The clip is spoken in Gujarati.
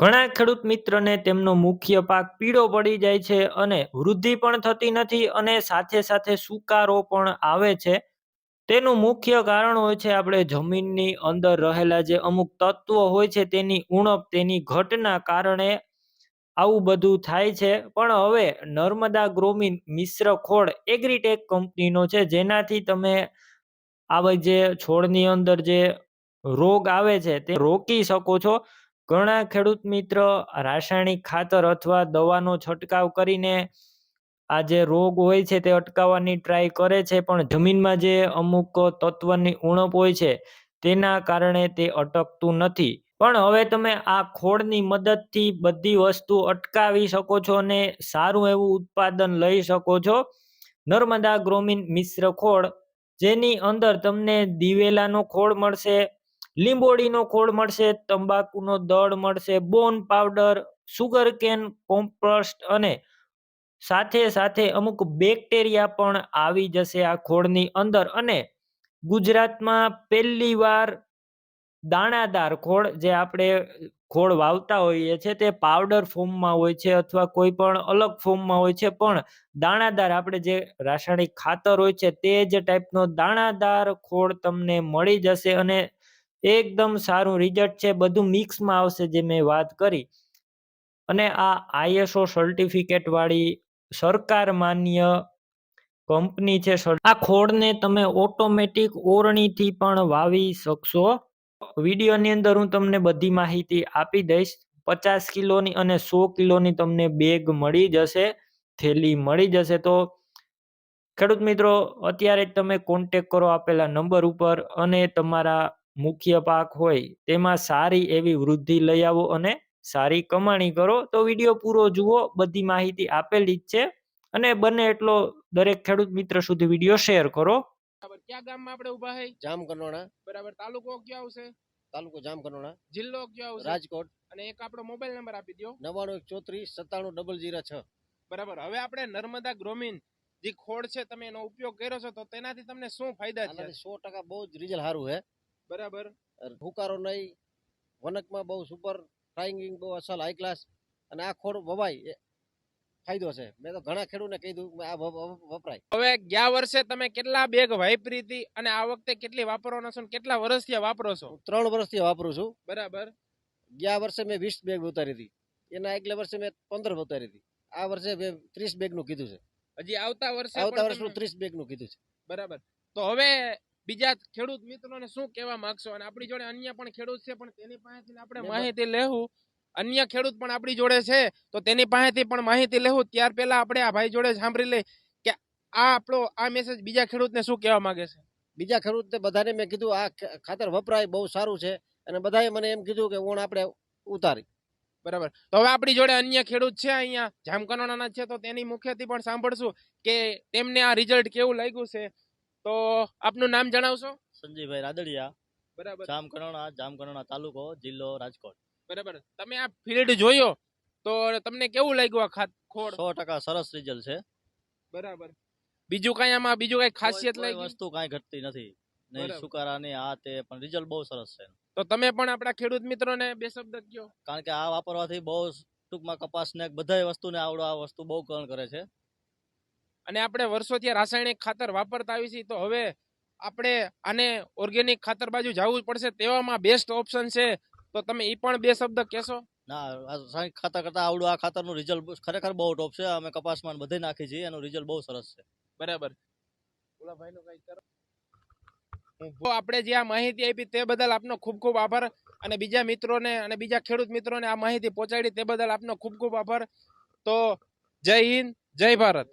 ઘણા ખેડૂત મિત્રને તેમનો મુખ્ય પાક પીળો પડી જાય છે અને વૃદ્ધિ પણ થતી નથી અને સાથે સાથે સુકારો પણ આવે છે. તેનું મુખ્ય કારણ હોય છે આપણે જમીનની અંદર રહેલા જે અમુક તત્વો હોય છે તેની ઉણપ, તેની ઘટના કારણે આવું બધું થાય છે. પણ હવે નર્મદા ગ્રોમીન મિશ્ર ખોળ એગ્રીટેક કંપનીનો છે જેનાથી તમે આવે જે છોડની અંદર જે રોગ આવે છે તે રોકી શકો છો. ઘણા ખેડૂત મિત્ર રાસાયણિક ખાતર અથવા દવાનો છંટકાવ કરીને આ જે રોગ હોય છે તે અટકાવવાની ટ્રાય કરે છે, પણ જમીનમાં જે અમુક તત્વની ઉણપ હોય છે તેના કારણે તે અટકતું નથી. પણ હવે તમે આ ખોળની મદદથી બધી વસ્તુ અટકાવી શકો છો અને સારું એવું ઉત્પાદન લઈ શકો છો. નર્મદા ગ્રોમીન મિશ્ર ખોળ, જેની અંદર તમને દિવેલાનો ખોળ મળશે લીંબોડીનો ખોળ મળશે, તંબાકુનો દળ મળશે bone powder sugarcane compost અને સાથે સાથે અમુક બેક્ટેરિયા પણ આવી જશે આ ખોળની અંદર. અને ગુજરાતમાં પહેલી વાર દાણાદાર ખોળ જે આપણે ખોળ વાવતા હોઈએ છીએ તે પાવડર ફોર્મમાં હોય છે અથવા કોઈ પણ અલગ ફોર્મમાં હોય છે. પણ દાણાદાર આપણે જે રાસાયણિક ખાતર હોય છે તે જ ટાઈપનો દાણાદાર ખોળ તમને મળી જશે અને એકદમ સારું રિઝલ્ટ છે. બધું મિક્સમાં આવશે જે મેં વાત કરી. અને આ આઈએસઓ સર્ટિફિકેટ વાળી સરકાર માન્ય કંપની છે. આ ખોળને તમે ઓટોમેટિક ઓરણીથી પણ વાવી શકશો. વિડીયોની અંદર હું તમને બધી માહિતી આપી દઈશ. પચાસ કિલોની અને સો કિલોની તમને બેગ મળી જશે, થેલી મળી જશે. તો ખેડૂત મિત્રો, અત્યારે જ તમે કોન્ટેક કરો આપેલા નંબર ઉપર અને તમારા મુખ્ય પાક હોય તેમાં સારી એવી વૃદ્ધિ લઈ આવો અને સારી કમાણી કરો તો વીડિયો પૂરો જુઓ બધી માહિતી આપેલી જ છે. અને બને એટલો દરેક ખેડૂત મિત્ર સુધી વીડિયો શેર કરો. બરાબર ક્યાં ગામમાં આપણે ઊભા હે જામ કરનોણા બરાબર તાલુકો કયો આવશે તાલુકો જામ કરનોણા જિલ્લો કયો આવશે રાજકોટ. અને એક આપણો મોબાઈલ નંબર આપી દો નવાણું એક ચોત્રીસ સત્તાણું ડબલ જીરો છ. બરાબર હવે આપણે નર્મદા ગ્રોમીન જે ખોળ છે તમે એનો ઉપયોગ કર્યો છો તો તેનાથી તમને શું ફાયદા છે સો ટકા બહુ જ રિઝલ્ટ સારું હે. બરાબર. હુકારો નહીં. વનકમાં બહુ સુપર ફ્લાઇંગ બહુ અસલ હાઈ ક્લાસ અને આ ખોડ વવાય એ ફાયદો છે. મેં તો ઘણા ખેડૂતને કીધું કે આ વપ- વપ- વપરાય. હવે ગયા વર્ષે તમે કેટલા બેગ વાપરી હતી અને આ વખતે કેટલી વાપરવાના છો કેટલા વર્ષથી વાપરો છો? ત્રણ વર્ષથી વાપરું છું. બરાબર. ગયા વર્ષે મેં વીસ બેગ ઉતારી હતી. એના આગલા વર્ષે મેં પંદર ઉતારી હતી. આ વર્ષે મેં ત્રીસ બેગનું કીધું છે. હજી આવતા વર્ષે આવતા વર્ષનું ત્રીસ બેગનું કીધું છે. બરાબર. તો હવે બીજા ખેડૂત મિત્રોને શું કહેવા માંગશો? અને આપણી જોડે અન્ય પણ ખેડૂત છે પણ તેની પાસેથી આપણે માહિતી લેવું અન્ય ખેડૂત પણ આપણી જોડે છે તો તેની પાસેથી પણ માહિતી લેવું ત્યાર પહેલા આપણે આ ભાઈ જોડે સાંભળી લઈ કે આ આપણો આ મેસેજ બીજા ખેડૂતને શું કહેવા માંગે છે? બીજા ખેડૂતને બધાને મેં કીધું આ ખાતર વપરાય બહુ સારું છે. અને બધાએ મને એમ કીધું કે ઓણ આપણે ઉતારી. બરાબર. તો હવે આપણી જોડે અન્ય ખેડૂત છે અહીંયા. જામકનોડાના છે તો તેની મુખ્યથી પણ સાંભળશું કે તેમને આ રિઝલ્ટ કેવું લાગ્યું છે? તો આપનું નામ જણાવશો? સંજયભાઈ રાદડિયા બરાબર. જામકરણા જામકરણા તાલુકો જિલ્લો રાજકોટ. બરાબર. તમે આ ફિલ્ડ જોયો તો તમને કેવું લાગ્યું આ ખાત ખોળ? સો ટકા સરસ રિઝલ્ટ છે. બરાબર. બીજું કઈ આમાં બીજું કઈ ખાસિયત લાગી? વસ્તુ કાઈ ઘટતી નથી. નહીં. સુકારા નહીં આ તે પણ રિઝલ્ટ બહુ સરસ છે. તો તમે પણ આપણા ખેડૂત મિત્રોને બે શબ્દ કયો કારણ કે આ વાપરવાથી બહુ ટૂંકમાં કપાસ ને બધાય વસ્તુને આવડો આ વસ્તુ બહુ કણ કરે છે. અને આપણે વર્ષોથી રાસાયણિક ખાતર વાપરતા આવી છીએ તો હવે આપણે આને ઓર્ગેનિક ખાતર બાજુ જવું પડશે. તેવામાં બેસ્ટ ઓપ્શન છે. તો તમે એ પણ બે શબ્દ કહેશો? ના રાસાયણિક ખાતર કરતા આવડું આ ખાતરનું રિઝલ્ટ ખરેખર બહુ ટોપ છે. અમે કપાસમાં બધે નાખી છીએ. એનું રિઝલ્ટ બહુ સરસ છે. બરાબર. ઓલા ભાઈનું કરો. આપણે જે આ માહિતી આપી તે બદલ આપનો ખૂબ ખૂબ આભાર. અને બીજા મિત્રોને અને બીજા ખેડૂત મિત્રોને આ માહિતી પહોંચાડી તે બદલ આપનો ખૂબ ખૂબ આભાર. તો જય હિન્દ જય ભારત.